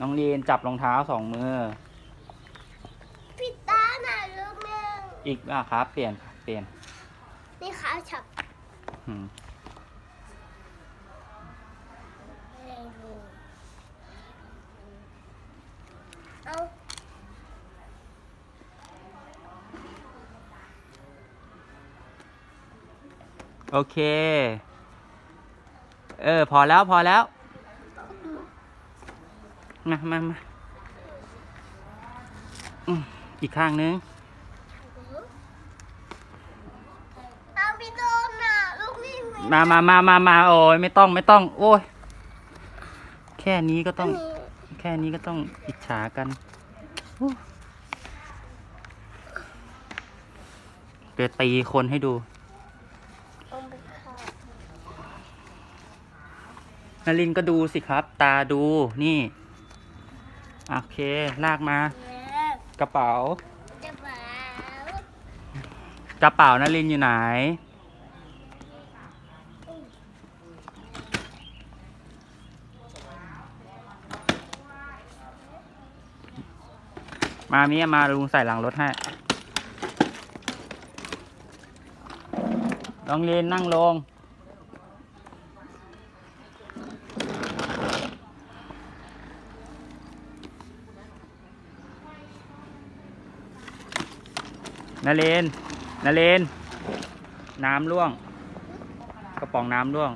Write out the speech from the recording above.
น้องลีนจับรองเท้าสองมือพี่ตาหน่อยลูกหนึ่งอีกอะครับ เปลี่ยนครับเปลี่ยนนี่ขาฉับอืมเอาโอเค เออ พอแล้วพอแล้ว มามามาอืมอีกข้างนึงเอาพี่โดนน่ะลูกนี่ไมามามามามาโอ้ยไม่ต้องไม่ต้อง โอ้ย แค่นี้ก็ต้อง แค่นี้ก็ต้องอิจฉากันอู้เดี๋ยวตีคนให้ดูเอาไปค่ะนารินก็ดูสิครับ ตาดูนี่ โอเค ลากมาแล้วกระเป๋า จะเปล่ากระเป๋านารินอยู่ไหน มามีมาลุงใส่หลังรถให้ลองเรียนนั่งลง นาเลนนาเลน น้ำร่วง กระป๋องน้ำร่วง